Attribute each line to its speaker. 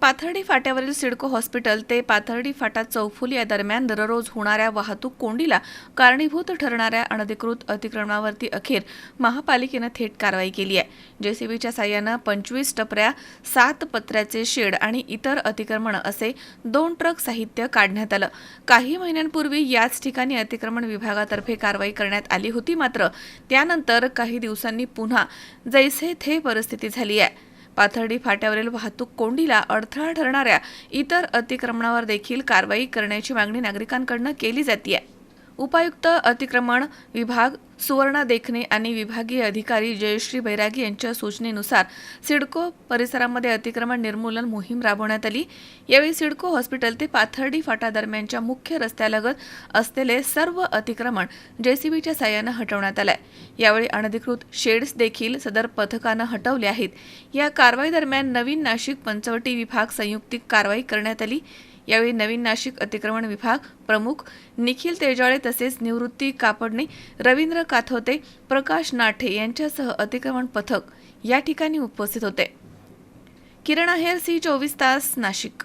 Speaker 1: Pathardi फाट्यावरील CIDCO hospital ते पाथर्डी फाटा चौफुली या दरम्यान दररोज होणाऱ्या वाहतूक कोंडीला कारणीभूत ठरणाऱ्या अनधिकृत अतिक्रमणावरती अखेर महापालिकेनं थेट कारवाई केली आहे. जेसीबीच्या साह्यानं पंचवीस टपऱ्या सात पत्र्याचे शेड आणि इतर अतिक्रमण असे दोन ट्रक साहित्य काढण्यात आलं. काही महिन्यांपूर्वी याच ठिकाणी अतिक्रमण विभागातर्फे कारवाई करण्यात आली होती मात्र त्यानंतर काही दिवसांनी पुन्हा जैसे थे परिस्थिती झाली आहे. पाथर्डी फाट्यावरील वाहतूक कोंडीला अडथळा ठरणाऱ्या इतर अतिक्रमणावर देखील कारवाई करण्याची मागणी नागरिकांकडून केली जाते उपायुक्त अतिक्रमण विभाग सुवर्णा देखणे आणि विभागीय अधिकारी जयश्री बैरागी यांच्या सूचनेनुसार सिडको परिसरामध्ये अतिक्रमण निर्मूलन मोहीम राबवण्यात आली. यावेळी सिडको हॉस्पिटल ते पाथर्डी फाटा दरम्यानच्या मुख्य रस्त्यालगत असलेले सर्व अतिक्रमण जेसीबीच्या साह्यानं हटवण्यात आलंय. यावेळी अनधिकृत शेड्स देखील सदर पथकानं हटवले आहेत. या कारवाई दरम्यान नवीन नाशिक पंचवटी विभाग संयुक्तिक कारवाई करण्यात आली. यावेळी नवीन नाशिक अतिक्रमण विभाग प्रमुख निखिल तेजाळे तसेच निवृत्ती कापडणे रवींद्र काथोते प्रकाश नाठे यांच्यासह अतिक्रमण पथक या ठिकाणी उपस्थित होते. किरण आहेर सी चोवीस तास नाशिक.